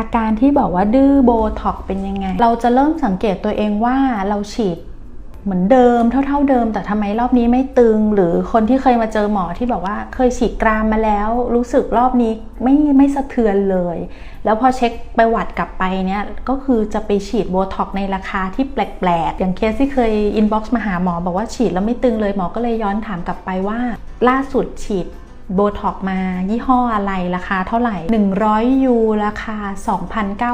อาการที่บอกว่าดื้อโบท็อกเป็นยังไง เราจะเริ่มสังเกตตัวเองว่าเราฉีดเหมือนเดิมเท่า ๆเดิม แต่ทำไมรอบนี้ไม่ตึง หรือคนที่เคยมาเจอหมอที่บอกว่าเคยฉีดกรามมาแล้ว รู้สึกรอบนี้ไม่ไม่สะเทือนเลย แล้วพอเช็คประวัติกลับไปเนี่ยก็คือจะไปฉีดโบท็อกในราคาที่แปลกๆ อย่างเคสที่เคยอินบ็อกซ์มาหาหมอบอกว่าฉีดแล้วไม่ตึงเลยหมอก็เลยย้อนถามกลับไปว่า ล่าสุดฉีด โบท็อกมายี่ห้ออะไรราคาเท่าไหร่ 100 ยูราคา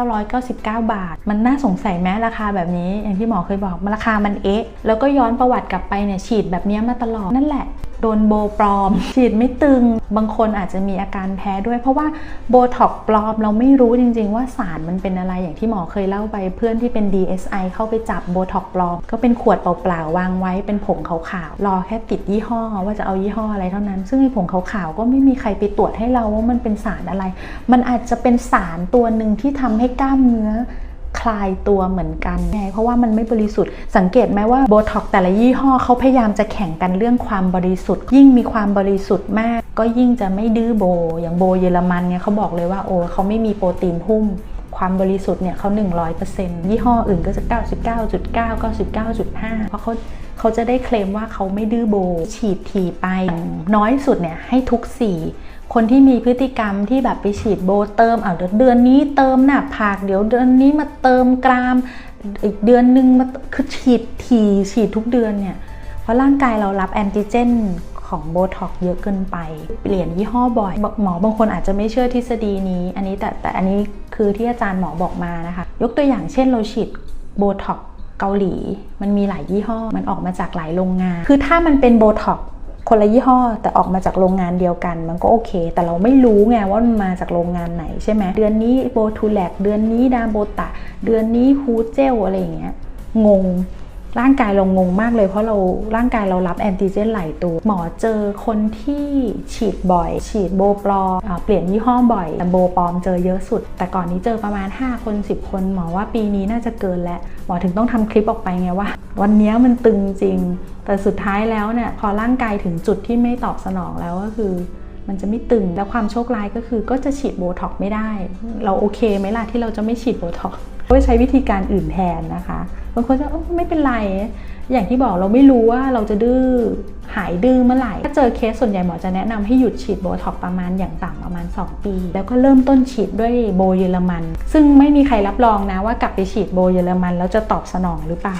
2,999 บาท มันน่าสงสัยไหมราคาแบบนี้ อย่างที่หมอเคยบอกมันราคามันเอ๊ะ แล้วก็ย้อนประวัติกลับไปเนี่ยฉีดแบบนี้มาตลอดนั่นแหละ โดนโบปลอม ฉีดไม่ตึง บางคนอาจจะมีอาการแพ้ด้วย เพราะว่าโบท็อกปลอมเราไม่รู้จริง ๆ ว่าสารมันเป็นอะไรอย่างที่หมอเคยเล่าไปเพื่อนที่เป็น DSI เข้าไปจับโบท็อกปลอม ก็เป็นขวดเปล่าๆวางไว้เป็นผงขาวๆรอแค่ติดยี่ห้อว่าจะเอายี่ห้ออะไรเท่านั้น ซึ่งไอ้ผงขาวๆก็ไม่มีใครไปตรวจให้เราว่ามันเป็นสารอะไร มันอาจจะเป็นสารตัวหนึ่งที่ทำให้กล้ามเนื้อ คลายตัวเหมือนกันไงเพราะว่ามันไม่บริสุทธิ์สังเกตไหมว่าโบท็อกแต่ละยี่ห้อเขาพยายามจะแข่งกันเรื่องความบริสุทธิ์ ยิ่งมีความบริสุทธิ์มาก ก็ยิ่งจะไม่ดื้อโบ อย่างโบเยอรมันเนี่ยเขาบอกเลยว่าโอ้เขาไม่มีโปรตีนหุ้ม ความบริสุทธิ์เนี่ยเขา100%ยี่ห้ออื่นก็จะ 99.9 99.5 เพราะเขาเขาจะได้เคลมว่าเขาไม่ดื้อโบ ฉีดทีไป น้อยสุดเนี่ยให้ทุกสี่คนที่มีพฤติกรรมที่แบบไปฉีดโบเติมอ่าเดี๋ยวเดือนนี้เติมหน้าผากเดี๋ยวเดือนนี้มาเติมกราม อีกเดือนนึงมาคือฉีดทีฉีดทุกเดือนเนี่ย เพราะร่างกายเรารับแอนติเจน ของโบท็อกเยอะเกินไป เปลี่ยนยี่ห้อบ่อย หมอบางคนอาจจะไม่เชื่อทฤษฎีนี้ อันนี้แต่แต่อันนี้คือที่อาจารย์หมอบอกมานะคะ ยกตัวอย่างเช่นเราฉีดโบท็อกเกาหลี มันมีหลายยี่ห้อ มันออกมาจากหลายโรงงาน คือถ้ามันเป็นโบท็อกคนละยี่ห้อแต่ออกมาจากโรงงานเดียวกัน มันก็โอเค แต่เราไม่รู้ไงว่ามันมาจากโรงงานไหนใช่ไหมเดือนนี้โบทูแลกเดือนนี้ดาโบตะ เดือนนี้ฮูเจลอะไรอย่างเงี้ยงง ร่างกายเรางงมากเลยเพราะเราร่างกายเรารับแอนติเจนหลายตัว หมอเจอคนที่ฉีดบ่อย ฉีดโบปลอมเปลี่ยนยี่ห้อบ่อยแต่โบปลอมเจอเยอะสุด แต่ก่อนนี้เจอประมาณ 5 คน 10 คน หมอว่าปีนี้น่าจะเกินแล้ว หมอถึงต้องทำคลิปออกไปไงว่า วันนี้มันตึงจริง แต่สุดท้ายแล้วเนี่ยพอร่างกายถึงจุดที่ไม่ตอบสนองแล้วก็คือมันจะไม่ตึง แล้วความโชคร้ายก็คือก็จะฉีดโบท็อกซ์ไม่ได้ เราโอเคไหมล่ะที่เราจะไม่ฉีดโบท็อกซ์ ก็ใช้วิธีการอื่นแทนนะคะบางคนจะไม่เป็นไร อย่างที่บอกเราไม่รู้ว่าเราจะดื้อหายดื้อเมื่อไหร่ ถ้าเจอเคสส่วนใหญ่หมอจะแนะนำให้หยุดฉีดโบท็อกประมาณอย่างต่ำประมาณ 2 ปี แล้วก็เริ่มต้นฉีดด้วยโบเยอรมัน ซึ่งไม่มีใครรับรองนะว่ากลับไปฉีดโบเยอรมันแล้วจะตอบสนองหรือเปล่า